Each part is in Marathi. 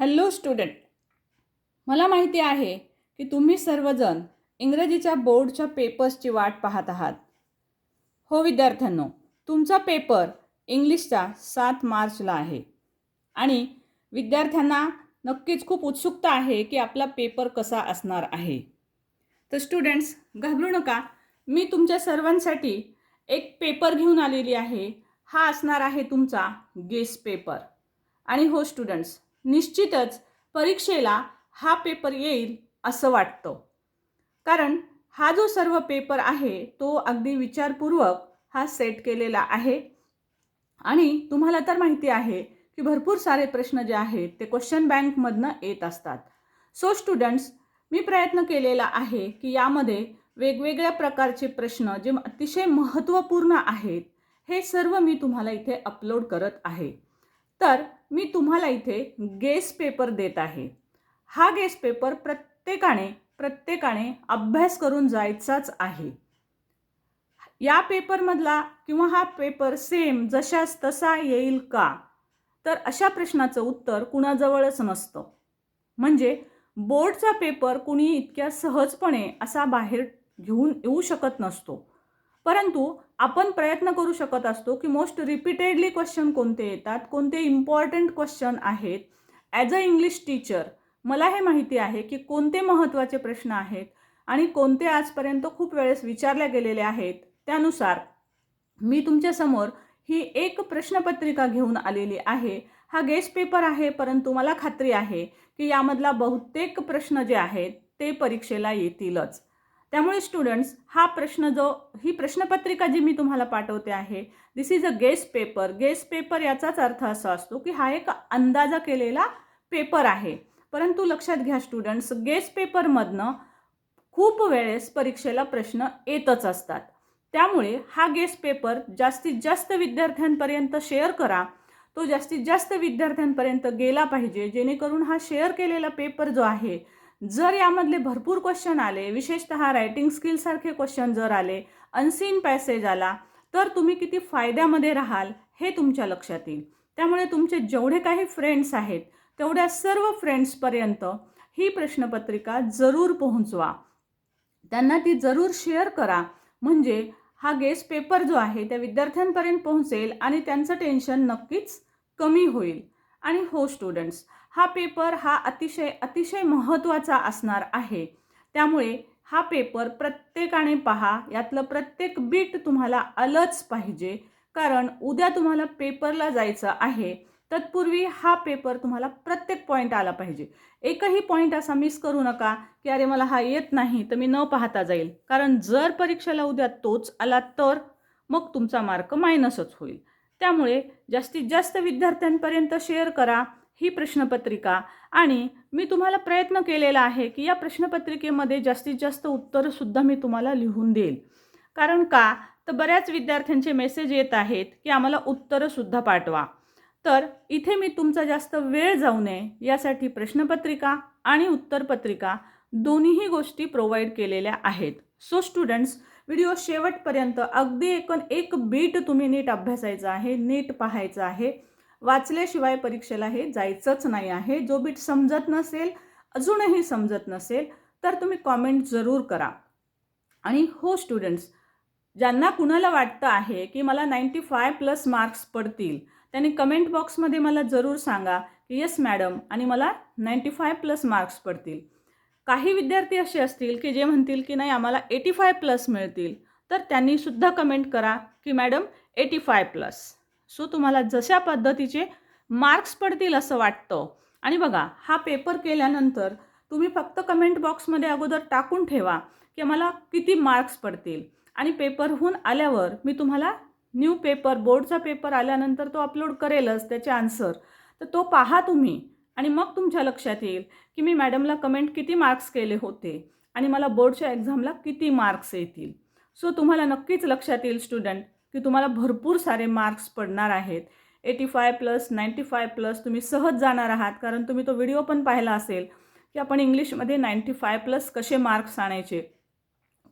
Hello student. मला माहिती आहे की तुम्ही सर्वजण इंग्रजीच्या बोर्डच्या पेपर्सची वाट पाहत आहात. हो विद्यार्थ्यांनो तुमचा पेपर इंग्लिशचा सात मार्चला आहे. आणि विद्यार्थ्यांना नक्कीच खूप उत्सुकता आहे की आपला पेपर कसा असणार आहे. तर स्टुडंट्स घाबरू नका. मी तुमच्या सर्वांसाठी एक पेपर घेऊन आलेली आहे. हा असणार आहे तुमचा गेस पेपर. आणि हो स्टुडंट्स निश्चितच परीक्षेला हा पेपर येईल असं वाटतं. कारण हा जो सर्व पेपर आहे तो अगदी विचारपूर्वक हा सेट केलेला आहे. आणि तुम्हाला तर माहिती आहे की भरपूर सारे प्रश्न जे आहेत ते क्वेश्चन बँकमधनं येत असतात. सो स्टुडंट्स मी प्रयत्न केलेला आहे की यामध्ये वेगवेगळ्या प्रकारचे प्रश्न जे अतिशय महत्त्वपूर्ण आहेत हे सर्व मी तुम्हाला इथे अपलोड करत आहे. तर मी तुम्हाला इथे गेस पेपर देत आहे. हा गेस पेपर प्रत्येकाने प्रत्येकाने अभ्यास करून जायचाच आहे. या पेपरमधला किंवा हा पेपर सेम जशास तसा येईल का? तर अशा प्रश्नाचं उत्तर कुणाजवळच नसतं. म्हणजे बोर्डचा पेपर कुणी इतक्या सहजपणे असा बाहेर घेऊन येऊ शकत नसतो. परंतु आपण प्रयत्न करू शकत असतो की मोस्ट रिपीटेडली क्वेश्चन कोणते येतात कोणते इम्पॉर्टंट क्वेश्चन आहेत. ॲज अ इंग्लिश टीचर मला हे माहिती आहे की कोणते महत्त्वाचे प्रश्न आहेत आणि कोणते आजपर्यंत खूप वेळेस विचारल्या गेलेले आहेत. त्यानुसार मी तुमच्यासमोर ही एक प्रश्नपत्रिका घेऊन आलेली आहे. हा गेस्ट पेपर आहे परंतु मला खात्री आहे की यामधला बहुतेक प्रश्न जे आहेत ते परीक्षेला येतीलच. त्यामुळे स्टुडंट्स हा प्रश्न जो ही प्रश्नपत्रिका जी मी तुम्हाला पाठवते आहे this is a guess paper guess paper याचाच अर्थ असा असतो की हा एक अंदाजा केलेला पेपर आहे. परंतु लक्षात घ्या स्टुडंट्स गेस पेपरमधनं खूप वेळेस परीक्षेला प्रश्न येतच असतात. त्यामुळे हा गेस पेपर जास्तीत जास्त विद्यार्थ्यांपर्यंत शेअर करा. तो जास्तीत जास्त विद्यार्थ्यांपर्यंत गेला पाहिजे जेणेकरून हा शेअर केलेला पेपर जो आहे जर यामधले भरपूर क्वेश्चन आले विशेषतः रायटिंग स्किलसारखे क्वेश्चन जर आले अनसीन पॅसेज आला तर तुम्ही किती फायद्यामध्ये राहाल हे तुमच्या लक्षात येईल. त्यामुळे तुमचे जेवढे काही फ्रेंड्स आहेत तेवढ्या सर्व फ्रेंड्सपर्यंत ही प्रश्नपत्रिका जरूर पोहोचवा. त्यांना ती जरूर शेअर करा. म्हणजे हा गेस पेपर जो आहे त्या विद्यार्थ्यांपर्यंत पोहोचेल आणि त्यांचं टेन्शन नक्कीच कमी होईल. आणि हो स्टुडंट्स हा पेपर हा अतिशय अतिशय महत्त्वाचा असणार आहे. त्यामुळे हा पेपर प्रत्येकाने पहा यातलं प्रत्येक बीट तुम्हाला आलंच पाहिजे. कारण उद्या तुम्हाला पेपरला जायचं आहे तत्पूर्वी हा पेपर तुम्हाला प्रत्येक पॉईंट आला पाहिजे. एकही पॉईंट असा मिस करू नका की अरे मला हा येत नाही तर मी न पाहता जाईल. कारण जर परीक्षेला उद्या तोच आला तर मग तुमचा मार्क मायनसच होईल. त्यामुळे जास्तीत जास्त विद्यार्थ्यांपर्यंत शेअर करा ही प्रश्नपत्रिका. आणि मी तुम्हाला प्रयत्न केलेला आहे की या प्रश्नपत्रिकेमध्ये जास्तीत जास्त उत्तरंसुद्धा मी तुम्हाला लिहून देईल. कारण का? तर बऱ्याच विद्यार्थ्यांचे मेसेज येत आहेत की आम्हाला उत्तरंसुद्धा पाठवा. तर इथे मी तुमचा जास्त वेळ जाऊ नये यासाठी प्रश्नपत्रिका आणि उत्तरपत्रिका दोन्हीही गोष्टी प्रोव्हाइड केलेल्या आहेत. सो स्टुडंट्स व्हिडिओ शेवटपर्यंत अगदी एक एक बीट तुम्ही नीट अभ्यासायचं आहे नीट पाहायचं आहे. वाचल्याशिवाय परीक्षेला हे जायचंच नाही आहे. जो बीट समजत नसेल अजूनही समजत नसेल तर तुम्ही कॉमेंट जरूर करा. आणि हो स्टुडंट्स ज्यांना कुणाला वाटतं आहे की मला नाईंटी फाय प्लस मार्क्स पडतील त्यांनी कमेंट बॉक्समध्ये मला जरूर सांगा की येस मॅडम आणि मला नाईंटी फाय प्लस मार्क्स पडतील. काही विद्यार्थी असे असतील की जे म्हणतील की नाही आम्हाला एटी फाय प्लस मिळतील. तर त्यांनीसुद्धा कमेंट करा की madam eighty five plus so तुम्हाला जशा पद्धतीचे मार्क्स पडतील असं वाटतं. आणि बघा हा पेपर केल्यानंतर तुम्ही फक्त कमेंट बॉक्समध्ये अगोदर टाकून ठेवा की मला किती मार्क्स पडतील. आणि पेपरहून आल्यावर मी तुम्हाला न्यू पेपर बोर्डचा पेपर आल्यानंतर तो अपलोड करेलच त्याचे आन्सर तर तो पाहा तुम्ही. आणि मग तुमच्या लक्षात येईल की मी मॅडमला कमेंट किती मार्क्स केले होते आणि मला बोर्डच्या एक्झामला किती मार्क्स येतील. सो तुम्हाला नक्कीच लक्षात येईल स्टुडंट की तुम्हाला भरपूर सारे मार्क्स पडणार आहेत. Eighty five plus ninety five plus तुम्ही सहज जाणार आहात. कारण तुम्ही तो व्हिडिओ पण पाहिला असेल की आपण इंग्लिशमध्ये नाईंटी फाय प्लस कसे मार्क्स आणायचे.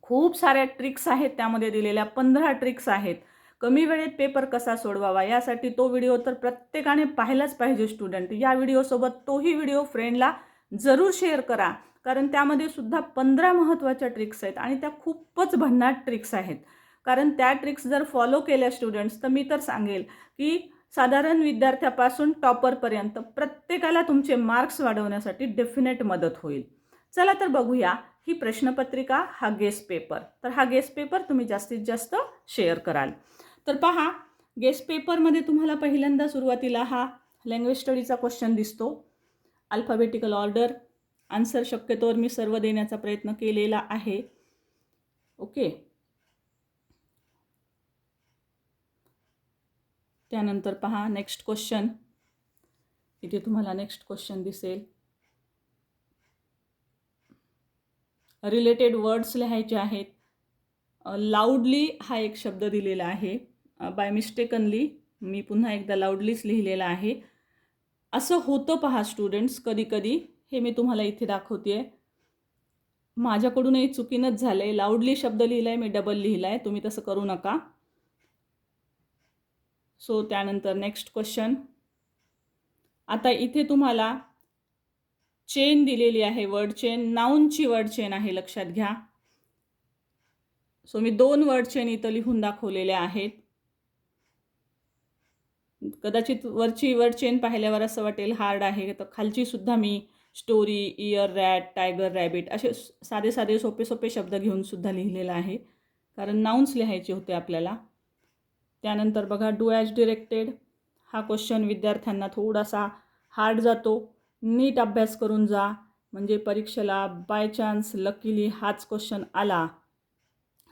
खूप साऱ्या ट्रिक्स आहेत त्यामध्ये दिलेल्या पंधरा ट्रिक्स आहेत. कमी वेळेत पेपर कसा सोडवावा यासाठी तो व्हिडिओ तर प्रत्येकाने पाहिलाच पाहिजे स्टुडंट. या व्हिडिओसोबत तोही व्हिडिओ फ्रेंडला जरूर शेअर करा. कारण त्यामध्ये सुद्धा पंधरा महत्त्वाच्या ट्रिक्स आहेत आणि त्या खूपच भन्नाट ट्रिक्स आहेत. कारण त्या ट्रिक्स जर फॉलो केल्या स्टुडंट्स तर मी तर सांगेल की साधारण विद्यार्थ्यापासून टॉपरपर्यंत प्रत्येकाला तुमचे मार्क्स वाढवण्यासाठी डेफिनेट मदत होईल. चला तर बघूया ही प्रश्नपत्रिका हा गेस पेपर तर हा गेस पेपर तुम्ही जास्तीत जास्त शेअर कराल. तर पहा गेस पेपरमध्ये तुम्हाला पहिल्यांदा सुरुवातीला हा लँग्वेज स्टडीचा क्वेश्चन दिसतो. अल्फाबेटिकल ऑर्डर आन्सर शक्यतोवर मी सर्व देण्याचा प्रयत्न केलेला आहे. ओके त्यानंतर पहा नेक्स्ट क्वेश्चन इथे तुम्हाला नेक्स्ट क्वेश्चन दिसेल. रिलेटेड वर्ड्स लिहायचे आहेत. Uh, लाऊडली हा एक शब्द दिलेला आहे. बाय मिस्टेकनली मी पुन्हा एकदा लाऊडलीच लिहिलेला आहे. असं होतं पहा स्टुडंट्स कधी कधी हे मी तुम्हाला इथे दाखवते माझ्याकडूनही चुकीनंच झालं आहे लाऊडली शब्द लिहिला आहे मी डबल लिहिला आहे तुम्ही तसं करू नका. सो त्यानंतर नेक्स्ट क्वेश्चन आता इथे तुम्हाला चेन दिलेली आहे वर्ड चेन नाऊनची वर्ड चेन आहे लक्षात घ्या. सो मी दोन वर्ड चेन इथं लिहून दाखवलेल्या आहेत. कदाचित वरची वर चेन पाहिल्यावर असं वाटेल हार्ड आहे तर खालची सुद्धा मी story year rat tiger rabbit असे साधे साधे सोपे सोपे शब्द घेऊन सुद्धा लिहिलेलं आहे. कारण नाउन्स लिहायचे होते आपल्याला. त्यानंतर बघा डू ॲज डिरेक्टेड हा क्वेश्चन विद्यार्थ्यांना थोडासा हार्ड जातो. नीट अभ्यास करून जा. म्हणजे परीक्षेला बाय चान्स लकीली हाच क्वेश्चन आला.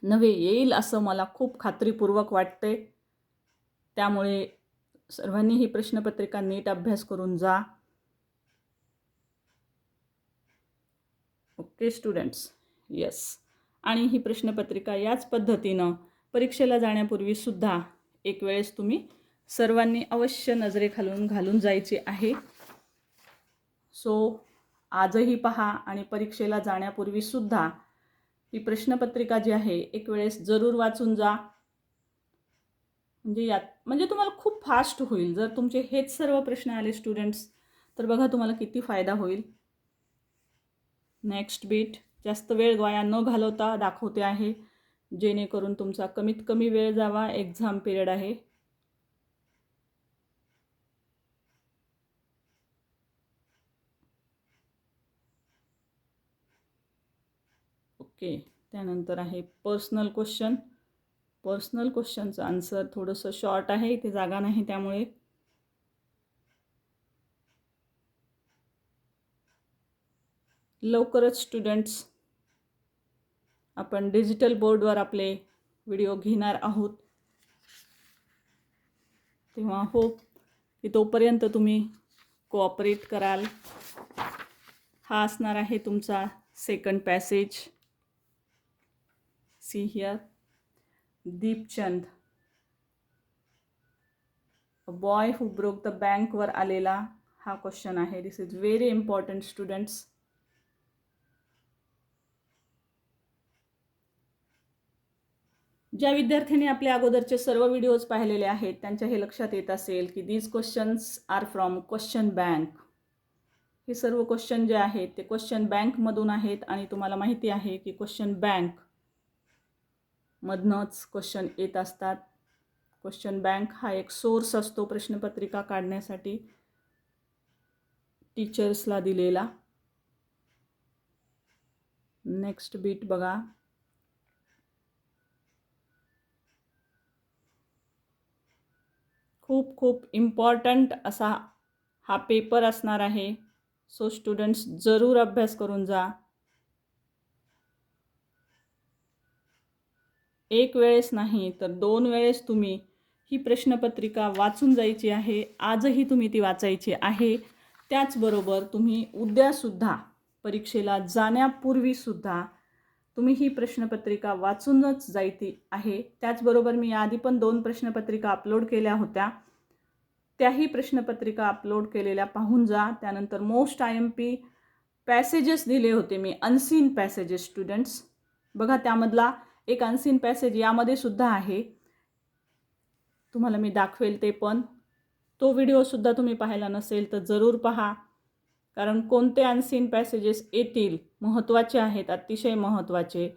नव्हे येईल असं मला खूप खात्रीपूर्वक वाटते त्यामुळे सर्वांनी ही प्रश्नपत्रिका नीट अभ्यास करून जा. ओके स्टुडंट्स येस आणि ही प्रश्नपत्रिका याच पद्धतीनं परीक्षेला जाण्यापूर्वी सुद्धा एक वेळेस तुम्ही सर्वांनी अवश्य नजरेखालून घालून जायचे आहे. सो आजही पहा आणि परीक्षेला जाण्यापूर्वी सुद्धा ही प्रश्नपत्रिका जी आहे एक वेळेस जरूर वाचून जा. म्हणजे यात म्हणजे तुम्हाला खूप फास्ट होईल. जर तुमचे हेच सर्व प्रश्न आले स्टुडंट्स तर बघा तुम्हाला किती फायदा होईल. नेक्स्ट बीट जास्त वेळ वाया न घालवता दाखवते आहे जेणेकरून तुमचा कमीत कमी वेळ जावा एक्झाम पिरियड आहे. ओके त्यानंतर आहे पर्सनल क्वेश्चन पर्सनल क्वेश्चनचं आन्सर थोडंसं शॉर्ट आहे इथे जागा नाही त्यामुळे. लवकरच स्टुडंट्स आपण डिजिटल बोर्डवर आपले व्हिडिओ घेणार आहोत. तेव्हा होप की तोपर्यंत तुम्ही कोऑपरेट कराल. हा असणार आहे तुमचा second passage see here Deepchand. Boy who broke the बँकवर आलेला हा क्वेश्चन आहे. This is very important students ज्या विद्यार्थ्यांनी आपल्या अगोदरचे सर्व व्हिडिओज पाहिलेले आहेत त्यांच्या हे लक्षात येत असेल की these questions are from question bank हे सर्व क्वेश्चन जे आहेत ते क्वेश्चन बँकमधून आहेत आणि तुम्हाला माहिती आहे की क्वेश्चन बँक मधनंच क्वेश्चन येत असतात. क्वेश्चन बँक हा एक सोर्स असतो प्रश्नपत्रिका काढण्यासाठी. टीचर्सला दिलेला. नेक्स्ट बीट बघा. खूप खूप इम्पॉर्टंट असा हा पेपर असणार आहे. सो स्टुडंट्स जरूर अभ्यास करून जा. एक वेळेस नाही तर दोन वेळेस तुम्ही ही प्रश्नपत्रिका वाचून जायची आहे. आजही तुम्ही ती वाचायची आहे. त्याचबरोबर तुम्ही उद्यासुद्धा परीक्षेला जाण्यापूर्वीसुद्धा तुम्ही ही प्रश्नपत्रिका वाचूनच जायची आहे. त्याचबरोबर मी आधी पण दोन प्रश्नपत्रिका अपलोड केल्या होत्या. त्याही प्रश्नपत्रिका अपलोड केलेल्या पाहून जा. त्यानंतर most I M P passages दिले होते मी अनसीन पॅसेजेस स्टुडंट्स. बघा त्यामधला एक अनसीन पॅसेज यामध्ये सुद्धा आहे. तुम्हाला मी दाखवेल ते पण. तो व्हिडिओसुद्धा तुम्ही पाहिला नसेल तर जरूर पहा. कारण कोणते अनसीन पॅसेजेस येतील महत्त्वाचे आहेत अतिशय महत्त्वाचे.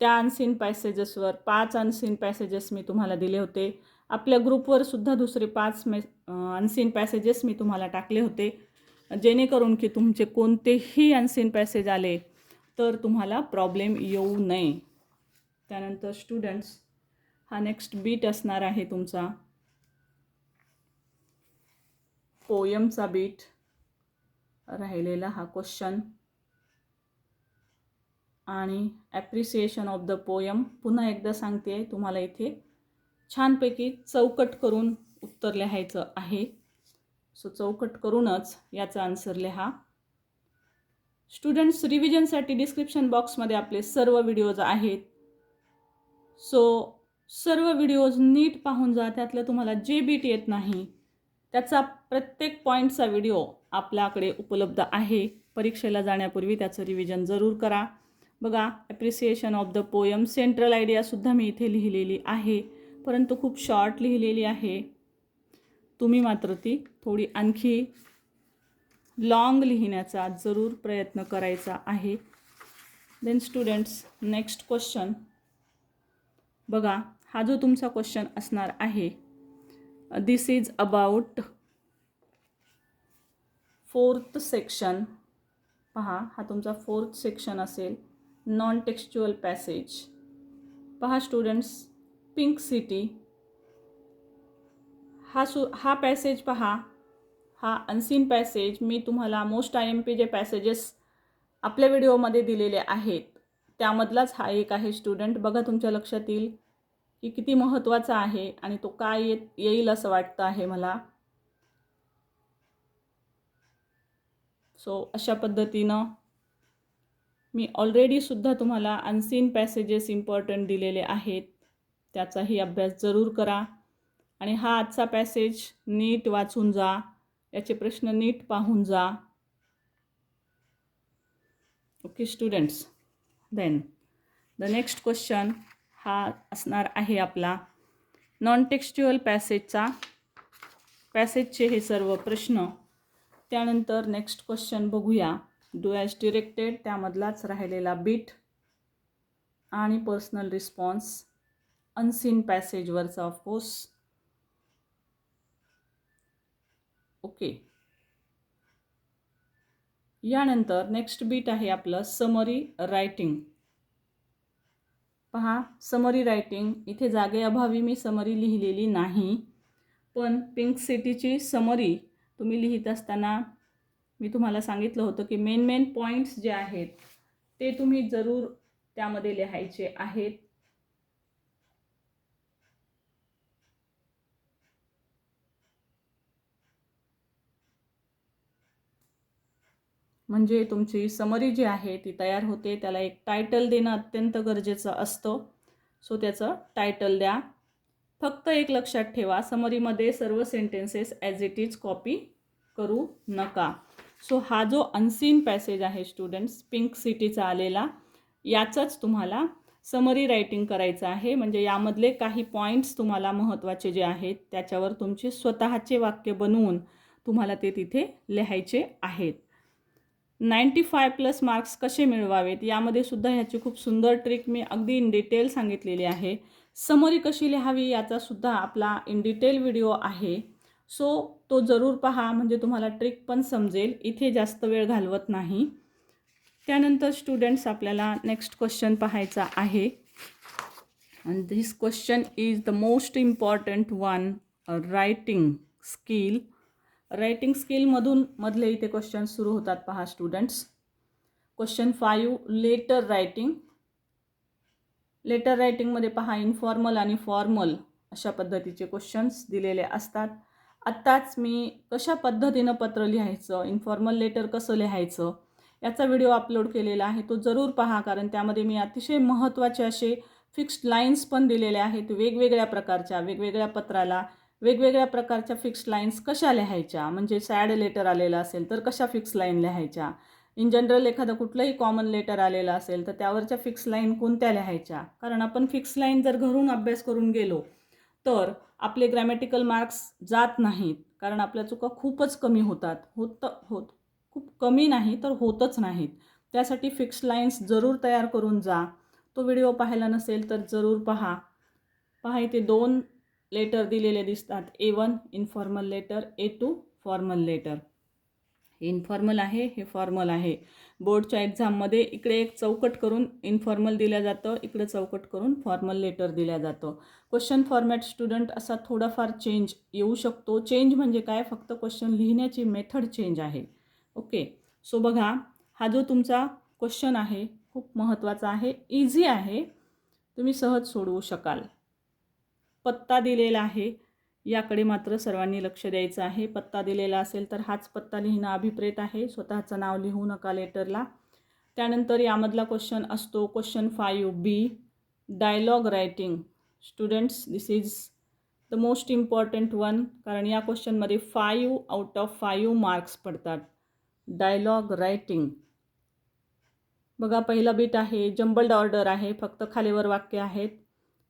त्या अनसीन पॅसेजेसवर पाच अनसीन पॅसेजेस मी तुम्हाला दिले होते. आपल्या ग्रुपवर सुद्धा दुसरे पाच मे अनसीन पॅसेजेस मी तुम्हाला टाकले होते. जेणेकरून की तुमचे कोणतेही अनसीन पॅसेज आले तर तुम्हाला प्रॉब्लेम येऊ नये. त्यानंतर स्टुडंट्स हा नेक्स्ट बीट असणार आहे तुमचा. पोयमचा बीट राहिलेला हा क्वेश्चन आणि ॲप्रिसिएशन ऑफ द पोयम पुन्हा एकदा सांगते तुम्हाला इथे छानपैकी चौकट करून उत्तर लिहायचं आहे. सो चौकट करूनच याचा आन्सर लिहा. स्टुडंट्स रिव्हिजनसाठी डिस्क्रिप्शन बॉक्समध्ये आपले सर्व व्हिडिओज आहेत. सो सर्व व्हिडिओज नीट पाहून जा त्यातलं तुम्हाला जे बीट येत नाही त्याचा प्रत्येक पॉईंटचा व्हिडिओ आपल्याकडे उपलब्ध आहे. परीक्षेला जाण्यापूर्वी त्याचं रिव्हिजन जरूर करा. बघा appreciation of the poem central आयडियासुद्धा मी इथे लिहिलेली आहे. परंतु खूप शॉर्ट लिहिलेली आहे. तुम्ही मात्र ती थोडी आणखी लाँग लिहिण्याचा जरूर प्रयत्न करायचा आहे. देन स्टुडंट्स नेक्स्ट क्वेश्चन बघा हा जो तुमचा क्वेश्चन असणार आहे this is about fourth section पहा हा तुमचा फोर्थ सेक्शन असेल. नॉन टेक्स्च्युअल पॅसेज पहा स्टुडंट्स पिंक सिटी हा सु हा पॅसेज पहा. हा अनसीन पॅसेज मी तुम्हाला मोस्ट आय एम पी जे पॅसेजेस आपल्या व्हिडिओमध्ये दिलेले आहेत. त्यामधलाच हा एक आहे स्टुडंट बघा तुमच्या लक्षात येईल की किती महत्त्वाचा आहे आणि तो काय येत येईल असं वाटतं आहे मला. सो अशा पद्धतीनं मी ऑलरेडीसुद्धा तुम्हाला अनसीन पॅसेजेस इम्पॉर्टंट दिलेले आहेत. त्याचाही अभ्यास जरूर करा. आणि हा आजचा पॅसेज नीट वाचून जा. याचे प्रश्न नीट पाहून जा. Okay students then the next question हा असणार आहे आपला. नॉन टेक्स्च्युअल पॅसेजचा पॅसेजचे हे सर्व प्रश्न. त्यानंतर नेक्स्ट क्वेश्चन बघूया. डू ॲज डिरेक्टेड त्यामधलाच राहिलेला बीट आणि पर्सनल रिस्पॉन्स अनसीन पॅसेजवरचा ऑफकोर्स ओके यानंतर नेक्स्ट बीट आहे आपलं समरी रायटिंग पहा समरी रायटिंग इथे जागेअभावी मी समरी लिहिलेली नाही पण पिंक सिटीची समरी तुम्ही लिहित असताना मी तुम्हाला सांगितलं होतं की मेन मेन पॉईंट्स जे आहेत ते तुम्ही जरूर त्यामध्ये लिहायचे आहेत. म्हणजे तुमची समरी जी आहे ती तयार होते. त्याला एक टायटल देणं अत्यंत गरजेचं असतं. सो त्याचं टायटल द्या. फक्त एक लक्षात ठेवा समरीमध्ये सर्व sentences as it is copy करू नका. सो हा जो अनसीन पॅसेज आहे स्टुडंट्स पिंक सिटीचा आलेला याचंच तुम्हाला समरी रायटिंग करायचं आहे. म्हणजे यामधले काही पॉईंट्स तुम्हाला महत्त्वाचे जे आहेत त्याच्यावर तुमचे स्वतःचे वाक्य बनवून तुम्हाला ते तिथे लिहायचे आहेत. नाईंटी फाय प्लस मार्क्स कसे मिळवावेत? यामध्ये सुद्धा ह्याची खूप सुंदर ट्रिक मी अगदी इन डिटेल सांगितलेली आहे. समरी कशी लिहावी याचा सुद्धा आपला इन डिटेल व्हिडिओ आहे. सो तो जरूर पहा म्हणजे तुम्हाला ट्रिक पण समजेल. इथे जास्त वेळ घालवत नाही. त्यानंतर स्टुडंट्स आपल्याला नेक्स्ट क्वेश्चन पाहायचा आहे. And this question is the most important one writing skill writing स्किलमधून मधले इथे क्वेश्चन सुरू होतात पहा students question five letter writing letter रायटिंगमध्ये पहा इन्फॉर्मल आणि फॉर्मल अशा पद्धतीचे क्वेश्चन्स दिलेले असतात. आत्ताच मी कशा पद्धतीनं पत्र लिहायचं इन्फॉर्मल लेटर कसं लिहायचं याचा व्हिडिओ अपलोड केलेला आहे तो जरूर पहा कारण त्यामध्ये मी अतिशय महत्त्वाचे असे फिक्स्ड लाईन्स पण दिलेले आहेत वेगवेगळ्या प्रकारच्या वेगवेगळ्या पत्राला वेगवेगळ्या प्रकारच्या फिक्स लाईन्स कशा लिहायच्या? म्हणजे सॅड लेटर आलेला असेल तर कशा फिक्स लाईन लिहायच्या? इन जनरल एखादं कुठलंही कॉमन लेटर आलेलं असेल तर त्यावरच्या फिक्स लाईन कोणत्या लिहायच्या? कारण आपण फिक्स लाईन जर घरून अभ्यास करून गेलो तर आपले ग्रॅमॅटिकल मार्क्स जात नाहीत. कारण आपल्या चुका खूपच कमी होतात. होत होत खूप कमी नाही तर होतच नाहीत. त्यासाठी फिक्स लाईन्स जरूर तयार करून जा. तो व्हिडिओ पाहायला नसेल तर जरूर पहा. पहा इथे दोन लेटर दिलेले दिसतात. A one informal letter A two formal letter informal आहे हे फॉर्मल आहे. बोर्डच्या एक्झाममध्ये इकडे एक चौकट करून इन्फॉर्मल दिलं जातं इकडे चौकट करून फॉर्मल लेटर दिलं जातं. क्वेश्चन फॉर्मॅट स्टुडंट असा थोडाफार चेंज येऊ शकतो. चेंज म्हणजे काय? फक्त क्वेश्चन लिहिण्याची मेथड चेंज आहे. ओके सो बघा हा जो तुमचा क्वेश्चन आहे खूप महत्त्वाचा आहे. इझी आहे. तुम्ही सहज सोडवू शकाल. पत्ता दिलेला आहे. याकडे मात्र सर्वांनी लक्ष द्यायचं आहे. पत्ता दिलेला असेल तर हाच पत्ता लिहिणं अभिप्रेत आहे. स्वतःचं नाव लिहू नका लेटरला. त्यानंतर यामधला क्वेश्चन असतो. Question five B dialogue writing students this is the most important one कारण या क्वेश्चनमध्ये five out of five marks पडतात. डायलॉग रायटिंग बघा पहिला बीट आहे. जम्बल्ड ऑर्डर आहे. फक्त खालीवर वाक्य आहेत.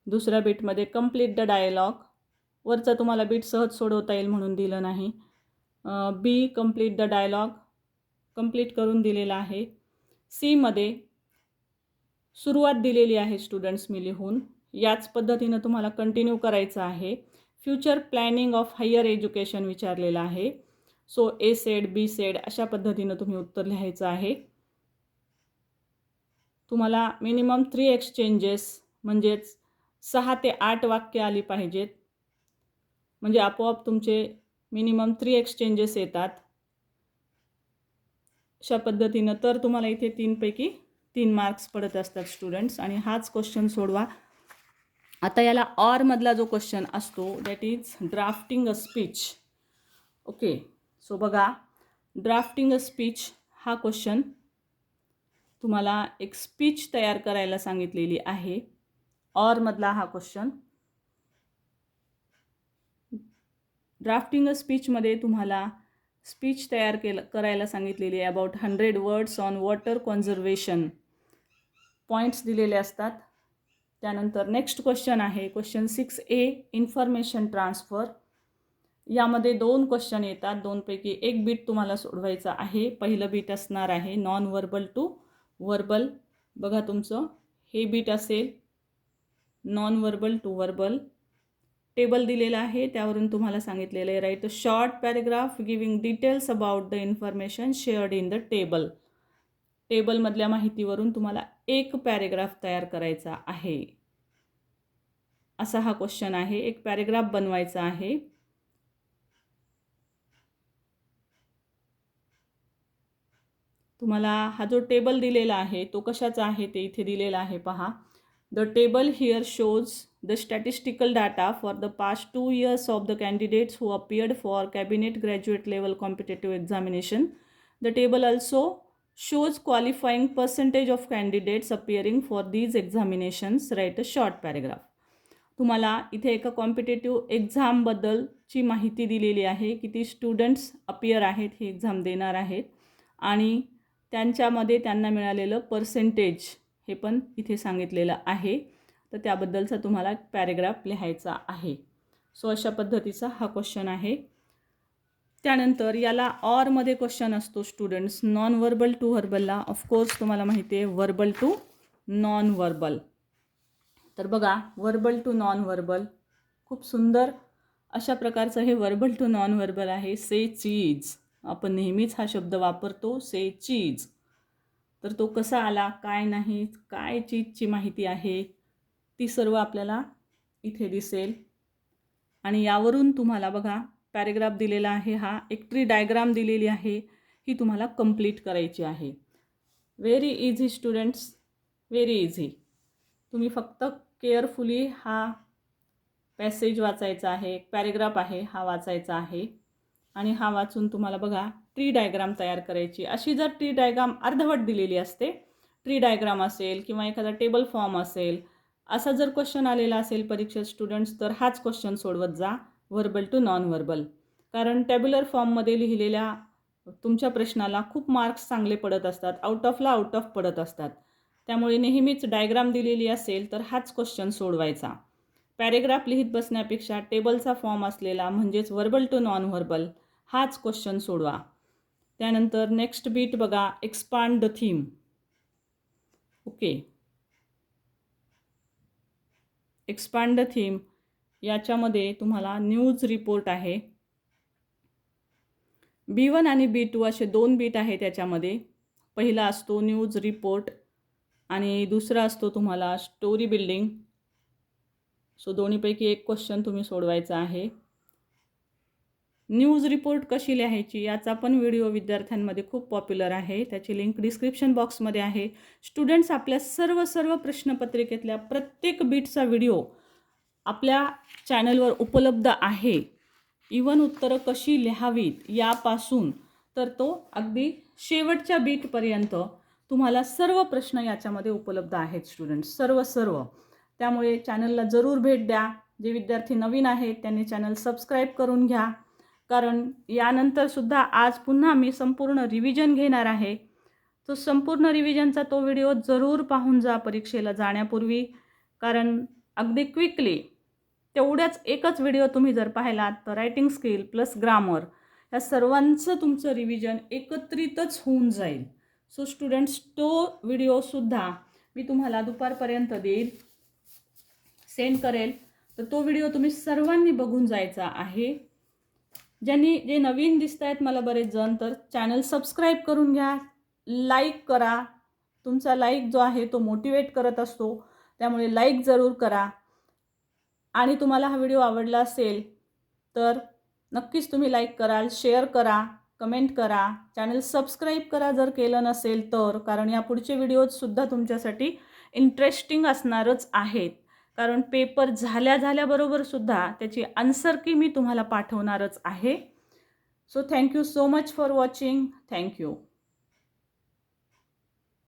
दुसऱ्या बीटमध्ये कंप्लीट द डायलॉग वरचा तुम्हाला बीट सहज सोडवता येईल म्हणून दिलं नाही. B complete the dialogue complete करून दिलेला आहे. सीमध्ये सुरुवात दिलेली आहे स्टुडंट्स मी लिहून. याच पद्धतीनं तुम्हाला कंटिन्यू करायचं आहे. Future planning of higher education विचारलेलं आहे. So A said B said अशा पद्धतीनं तुम्ही उत्तर लिहायचं आहे. तुम्हाला मिनिमम थ्री एक्सचेंजेस म्हणजेच सहा ते आठ वाक्य आली पाहिजेत. म्हणजे आपोआप तुमचे मिनिमम थ्री एक्सचेंजेस येतात. अशा पद्धतीनं तर तुम्हाला इथे तीनपैकी तीन मार्क्स पडत असतात स्टुडंट्स आणि हाच क्वेश्चन सोडवा. आता याला ऑरमधला जो क्वेश्चन असतो that is drafting a speech okay so बघा ड्राफ्टिंग अ स्पीच हा क्वेश्चन तुम्हाला एक स्पीच तयार करायला सांगितलेली आहे. ऑरमधला हा क्वेश्चन ड्राफ्टिंग अ स्पीचमध्ये तुम्हाला स्पीच तयार केलं करायला सांगितलेली आहे about hundred words on water conservation points दिलेले असतात. त्यानंतर नेक्स्ट क्वेश्चन आहे question six A information transfer यामध्ये दोन क्वेश्चन येतात. दोनपैकी एक बीट तुम्हाला सोडवायचं आहे. पहिलं बीट असणार आहे नॉन वर्बल टू वर्बल बघा तुमचं. हे बीट असेल. Non verbal to verbal table दिलेला आहे त्यावरून तुम्हाला सांगितलेलं आहे write short paragraph giving details about the information shared in the table टेबलमधल्या माहितीवरून तुम्हाला एक पॅरेग्राफ तयार करायचा आहे. असा हा क्वेश्चन आहे. एक पॅरेग्राफ बनवायचा आहे. तुम्हाला हा जो टेबल दिलेला आहे तो कशाचा आहे ते इथे दिलेला आहे पहा. The table here shows the statistical data for the past two years of the candidates who appeared for cabinet graduate level competitive examination. The table also shows qualifying percentage of candidates appearing for these examinations. Write a short paragraph. तुम्हाला इथे एका कॉम्पिटेटिव्ह एक्झामबद्दलची माहिती दिलेली आहे किती स्टुडंट्स अपियर आहेत ही एक्झाम देणार आहेत. आणि त्यांच्यामध्ये त्यांना मिळालेलं पर्सेंटेज हे पण इथे सांगितलेलं आहे. तर त्याबद्दलचा तुम्हाला पॅरेग्राफ लिहायचा आहे. सो अशा पद्धतीचा हा क्वेश्चन आहे. त्यानंतर याला ऑरमध्ये क्वेश्चन असतो स्टुडंट्स नॉन वर्बल टू व्हर्बलला ऑफकोर्स तुम्हाला माहिती आहे वर्बल टू नॉन वर्बल तर बघा वर्बल टू नॉन वर्बल खूप सुंदर. अशा प्रकारचं हे वर्बल टू नॉन वर्बल आहे. से चीज आपण नेहमीच हा शब्द वापरतो से चीज तर तो कसा आला काय नाही काय चीजची माहिती आहे ती सर्व आपल्याला इथे दिसेल. आणि यावरून तुम्हाला बघा पॅरेग्राफ दिलेला आहे हा एक ट्री डायग्राम दिलेली आहे ही तुम्हाला कंप्लीट करायची आहे. Very easy students very easy तुम्ही फक्त केअरफुली हा पॅसेज वाचायचा आहे एक पॅरेग्राफ आहे हा वाचायचा आहे. आणि हा वाचून तुम्हाला बघा ट्री डायग्राम तयार करायची. अशी जर ट्री डायग्राम अर्धवट दिलेली असते ट्री डायग्राम असेल किंवा एखादा टेबल फॉर्म असेल असा जर क्वेश्चन आलेला असेल परीक्षेत स्टुडंट्स तर हाच क्वेश्चन सोडवत जा व्हर्बल टू नॉन व्हर्बल कारण टॅब्युलर फॉर्ममध्ये लिहिलेल्या तुमच्या प्रश्नाला खूप मार्क्स चांगले पडत असतात आउट ऑफला आउट ऑफ पडत असतात. त्यामुळे नेहमीच डायग्राम दिलेली असेल तर हाच क्वेश्चन सोडवायचा. पॅरेग्राफ लिहित बसण्यापेक्षा टेबलचा फॉर्म असलेला म्हणजेच वर्बल टू नॉन व्हर्बल हाच क्वेश्चन सोडवा. त्यानंतर नेक्स्ट बीट बघा expand the theme okay expand the theme याच्यामध्ये तुम्हाला न्यूज रिपोर्ट आहे. बी वन आणि बी टू असे दोन बीट आहे त्याच्यामध्ये. पहिला असतो न्यूज रिपोर्ट आणि दुसरा असतो तुम्हाला स्टोरी बिल्डिंग सो दोन्हीपैकी एक क्वेश्चन तुम्ही सोडवायचा आहे. न्यूज रिपोर्ट कशी लिहायची याचा पण व्हिडिओ विद्यार्थ्यांमध्ये खूप पॉप्युलर आहे. त्याची लिंक डिस्क्रिप्शन बॉक्समध्ये आहे. स्टुडंट्स आपल्या सर्व सर्व प्रश्नपत्रिकेतल्या प्रत्येक बीटचा व्हिडिओ आपल्या चॅनलवर उपलब्ध आहे. इवन उत्तरं कशी लिहावीत यापासून तर तो अगदी शेवटच्या बीटपर्यंत तुम्हाला सर्व प्रश्न याच्यामध्ये उपलब्ध आहेत स्टुडंट्स. सर्व सर्व. त्यामुळे चॅनलला जरूर भेट द्या. जे विद्यार्थी नवीन आहेत त्यांनी चॅनल सबस्क्राईब करून घ्या. कारण यानंतरसुद्धा आज पुन्हा मी संपूर्ण रिव्हिजन घेणार आहे. तो संपूर्ण रिव्हिजनचा तो व्हिडिओ जरूर पाहून जा परीक्षेला जाण्यापूर्वी. कारण अगदी क्विकली तेवढ्याच एकच व्हिडिओ तुम्ही जर पाहिलात तर रायटिंग स्किल प्लस ग्रामर या सर्वांचं तुमचं रिव्हिजन एकत्रितच होऊन जाईल. सो स्टुडंट्स तो व्हिडिओसुद्धा मी तुम्हाला दुपारपर्यंत देईल सेंड करेल. तर तो व्हिडिओ तुम्ही सर्वांनी बघून जायचा आहे. ज्यांनी जे नवीन दिसत आहेत मला बरेच जण तर चॅनल सबस्क्राईब करून घ्या लाईक करा. तुमचा लाईक जो आहे तो मोटिवेट करत असतो त्यामुळे लाईक जरूर करा. आणि तुम्हाला हा व्हिडिओ आवडला असेल तर नक्कीच तुम्ही लाईक कराल शेअर करा कमेंट करा. चॅनल सबस्क्राईब करा जर केलं नसेल तर कारण या पुढचे व्हिडिओजसुद्धा तुमच्यासाठी इंटरेस्टिंग असणारच आहेत. कारण पेपर झाल्या झाल्याबरोबरसुद्धा त्याची आन्सर की मी तुम्हाला पाठवणारच आहे. So thank you so much for watching thank you